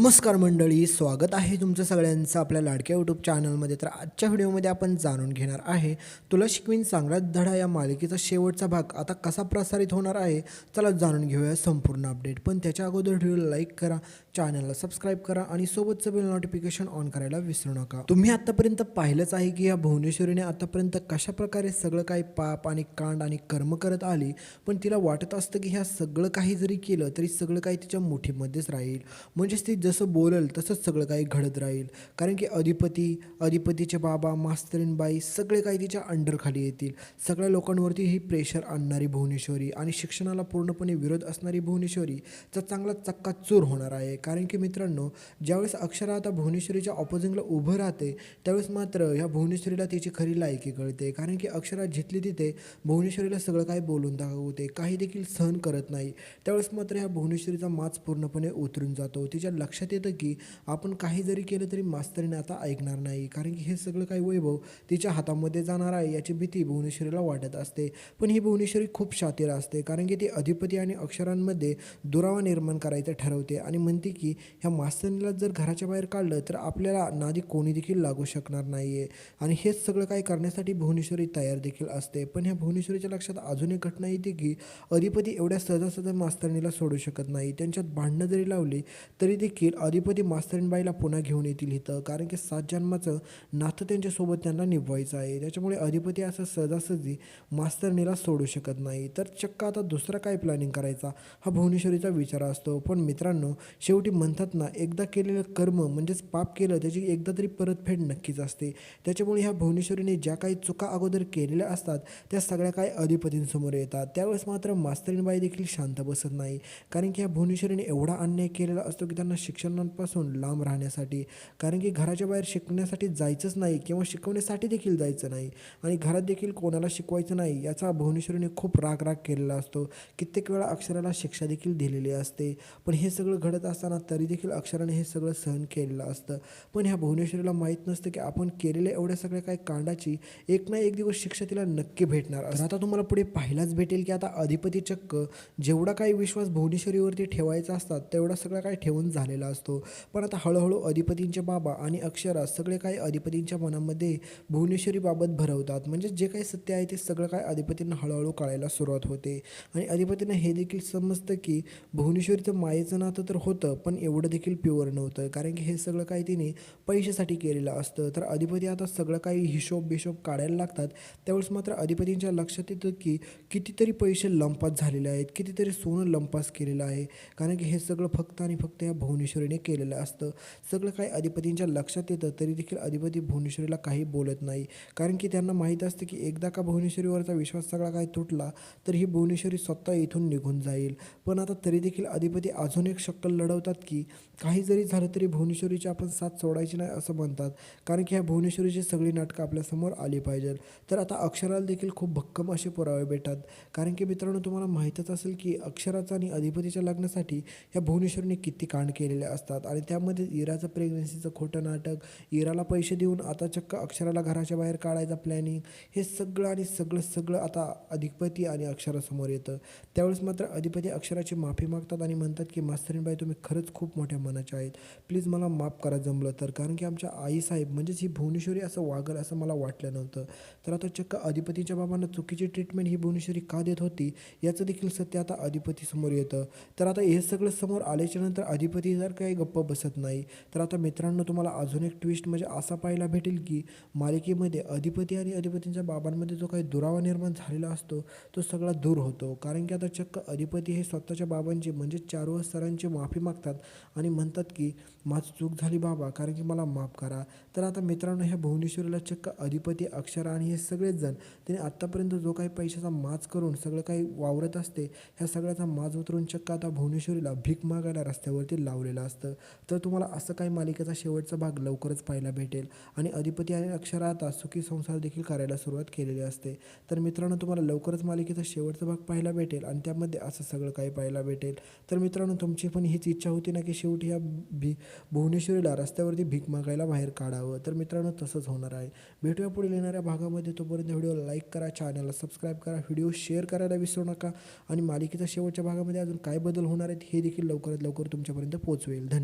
नमस्कार मंडळी स्वागत आहे तुमचं सगळ्यांचं आपल्या लाडक्या यूट्यूब चॅनलमध्ये तर आजच्या व्हिडिओमध्ये आपण जाणून घेणार आहे तुला शिकवीन चांगला धडा या मालिकेचा शेवटचा भाग आता कसा प्रसारित होणार आहे? चला जाणून घेऊया संपूर्ण अपडेट पण त्याच्या अगोदर व्हिडिओला लाईक करा चॅनलला सबस्क्राईब करा आणि सोबतचं बेल नोटिफिकेशन ऑन करायला विसरू नका. तुम्ही आतापर्यंत पाहिलंच आहे की या भुवनेश्वरीने आतापर्यंत कशा प्रकारे सगळं काही पाप आणि कांड आणि कर्म करत आली पण तिला वाटत असतं की ह्या सगळं काही जरी केलं तरी सगळं काही तिच्या मुठीमध्येच राहील. म्हणजेच ती जसं बोलल तसंच सगळं काही घडत राहील. कारण की अधिपती अधिपतीचे बाबा मास्तरीणबाई सगळे काही तिच्या अंडरखाली येतील. सगळ्या लोकांवरती ही प्रेशर आणणारी भुवनेश्वरी आणि शिक्षणाला पूर्णपणे विरोध असणारी भुवनेश्वरीचा चांगला चक्काचूर होणार आहे. कारण की मित्रांनो ज्यावेळेस अक्षरा आता भुवनेश्वरीच्या ऑपोजिंगला उभं राहते त्यावेळेस मात्र ह्या भुवनेश्वरीला तिची खरी लायकी कळते. कारण की अक्षरा जिथली तिथे भुवनेश्वरीला सगळं काही बोलून दाखवते काही देखील सहन करत नाही. त्यावेळेस मात्र ह्या भुवनेश्वरीचा माच पूर्णपणे उतरून जातो. तिच्या लक्षात येतं की आपण काही जरी केलं तरी मास्तरीने आता ऐकणार नाही. कारण की हे सगळं काही वैभव तिच्या हातामध्ये जाणार आहे याची भीती भुवनेश्वरीला वाटत असते. पण ही भुवनेश्वरी खूप शातीर असते कारण की ती अधिपती आणि अक्षरांमध्ये दुरावा निर्माण करायचं ठरवते आणि म्हणते की ह्या मास्तरणीला जर घराच्या बाहेर काढलं तर आपल्याला नादी कोणी देखील लागू शकणार नाही आहे आणि हेच सगळं काही करण्यासाठी भुवनेश्वरी तयार देखील असते. पण ह्या भुवनेश्वरीच्या लक्षात अजून एक घटना येते की अधिपती एवढ्या सहजासहजा मास्तरणीला सोडू शकत नाही. त्यांच्यात भांडणं जरी लावली तरी देखील अधिपती मास्तरणबाईला पुन्हा घेऊन येतील इथं. कारण की सात जन्माचं नातं त्यांच्यासोबत त्यांना निभवायचं आहे. त्याच्यामुळे अधिपती असं सहजासहजी मास्तरणीला सोडू शकत नाही. तर चक्क आता दुसरा काय प्लॅनिंग करायचा? हा भुवनेश्वरीचा विचार असतो. पण मित्रांनो शेवटी म्हणतात ना एकदा केलेलं कर्म म्हणजेच पाप केलं त्याची एकदा तरी परतफेड नक्कीच असते. त्याच्यामुळे ह्या भुवनेश्वरीने ज्या काही चुका अगोदर केलेल्या असतात त्या सगळ्या काही अधिपतींसमोर येतात. त्यावेळेस मात्र मास्तरीणबाई देखील शांत बसत नाही. कारण की ह्या भुवनेश्वरीने एवढा अन्याय केलेला असतो की त्यांना शिक्षणापासून लांब राहण्यासाठी कारण की घराच्या बाहेर शिकण्यासाठी जायचंच नाही किंवा शिकवण्यासाठी देखील जायचं नाही आणि घरात देखील कोणाला शिकवायचं नाही याचा भुवनेश्वरीने खूप राग राग केलेला असतो. कित्येक वेळा अक्षराला शिक्षा देखील दिलेली असते. पण हे सगळं घडत असताना तरी देखील अक्षराने हे सगळं सहन केलेलं असतं. पण ह्या भुवनेश्वरीला माहीत नसतं की आपण केलेल्या एवढ्या सगळ्या काही कांडाची एक ना एक दिवस शिक्षा तिला नक्की भेटणार. आता तुम्हाला पुढे पाहायलाच भेटेल की आता अधिपती चक्क जेवढा काही विश्वास भुवनेश्वरीवरती ठेवायचा असतात तेवढा सगळा काही ठेवून झालेला असतो. पण आता हळूहळू अधिपतींचे बाबा आणि अक्षरा सगळे काही अधिपतींच्या मनामध्ये भुवनेश्वरीबाबत भरवतात. म्हणजे जे काही सत्य आहे ते सगळं काय अधिपतींना हळूहळू कळायला सुरुवात होते. आणि अधिपतींना हे देखील समजतं की भुवनेश्वरीचं मायेचं नातं तर होतं पण एवढं देखील प्युअर नव्हतं. कारण की हे सगळं काही तिने पैशासाठी केलेलं असतं. तर अधिपती आता सगळं काही हिशोब बिशोब काढायला लागतात. त्यावेळेस मात्र अधिपतींच्या लक्षात येतं की कितीतरी पैसे लंपास झालेले आहेत. कितीतरी सोनं लंपास केलेलं आहे. कारण की हे सगळं फक्त आणि फक्त या भुवनेश्वरीने केलेलं असतं. सगळं काही अधिपतींच्या लक्षात येतं. तरी देखील अधिपती भुवनेश्वरीला काही बोलत नाही. कारण की त्यांना माहीत असतं की एकदा का भुवनेश्वरीवरचा विश्वास सगळा काही तुटला तर ही भुवनेश्वरी स्वतः इथून निघून जाईल. पण आता तरी देखील अधिपती अजून एक शक्कल लढवतात. की काही जरी झालं तरी भुवनेश्वरीची आपण साथ सोडायची नाही असं म्हणतात. कारण की ह्या भुवनेश्वरीची सगळी नाटकं आपल्यासमोर आली पाहिजेत. तर आता अक्षराला देखील खूप भक्कम असे पुरावे भेटतात. कारण की मित्रांनो तुम्हाला माहीतच असेल की अक्षराचं आणि अधिपतीच्या लग्नासाठी ह्या भुवनेश्वरीने किती कांड केलेले असतात. आणि त्यामध्ये इराचं प्रेग्नन्सीचं खोटं नाटक इराला पैसे देऊन आता चक्क अक्षराला घराच्या बाहेर काढायचा प्लॅनिंग हे सगळं आणि सगळं सगळं आता अधिपती आणि अक्षरासमोर येतं. त्यावेळेस मात्र अधिपती अक्षराची माफी मागतात आणि म्हणतात की मास्तरीनबाई तुम्ही खरंच खूप मोठ्या मनाच्या आहेत. प्लीज मला माफ करा जमलं तर. कारण की आमच्या आईसाहेब म्हणजेच ही भुवनेश्वरी असं वागल असं मला वाटलं नव्हतं. तर आता चक्क अधिपतीच्या बाबांना चुकीची ट्रीटमेंट ही भुवनेश्वरी का देत होती? याचं देखील सत्य आता अधिपतीसमोर येतं. तर आता हे सगळं समोर आल्याच्यानंतर अधिपती जर काही गप्प बसत नाही तर आता मित्रांनो तुम्हाला अजून एक ट्विस्ट म्हणजे असा पाहायला भेटेल की मालिकेमध्ये अधिपती आणि अधिपतींच्या बाबांमध्ये जो काही दुरावा निर्माण झालेला असतो तो सगळा दूर होतो. कारण की आता चक्क अधिपती हे स्वतःच्या बाबांची म्हणजे चारू सरांची माफी मागतात. आणि म्हणतात की माझी चूक झाली बाबा कारण की मला माफ करा. तर आता मित्रांनो ह्या भुवनेश्वरीला चक्क अधिपती अक्षरा आणि हे सगळेच जण त्यांनी आत्तापर्यंत जो काही पैशाचा माज करून सगळं काही वावरत असते ह्या सगळ्याचा माज उतरून चक्क आता भुवनेश्वरीला भीक मागायला रस्त्यावरती लावलेलं असतं. तर तुम्हाला असं काही मालिकेचा शेवटचा भाग लवकरच पाहायला भेटेल. आणि अधिपती आणि अक्षरा आता सुखी संसार देखील करायला सुरुवात केलेली असते. तर मित्रांनो तुम्हाला लवकरच मालिकेचा शेवटचा भाग पाहायला भेटेल आणि त्यामध्ये असं सगळं काही पाहायला भेटेल. तर मित्रांनो तुमची पण हीच इच्छा होती ना की शेवटी ह्या भी भुवनेश्वरीला रस्त्यावरती भीक मागायला बाहेर काढावं. तर मित्रांनो तसंच होणार आहे. भेटूया पुढील येणाऱ्या भागामध्ये. तोपर्यंत व्हिडिओ लाईक करा चॅनलला सबस्क्राईब करा व्हिडिओ शेअर करायला विसरू नका. आणि मालिकेच्या शेवटच्या भागामध्ये अजून काय बदल होणार आहेत हे देखील लवकरात लवकर तुमच्यापर्यंत पोहोचवेल. धन्यवाद.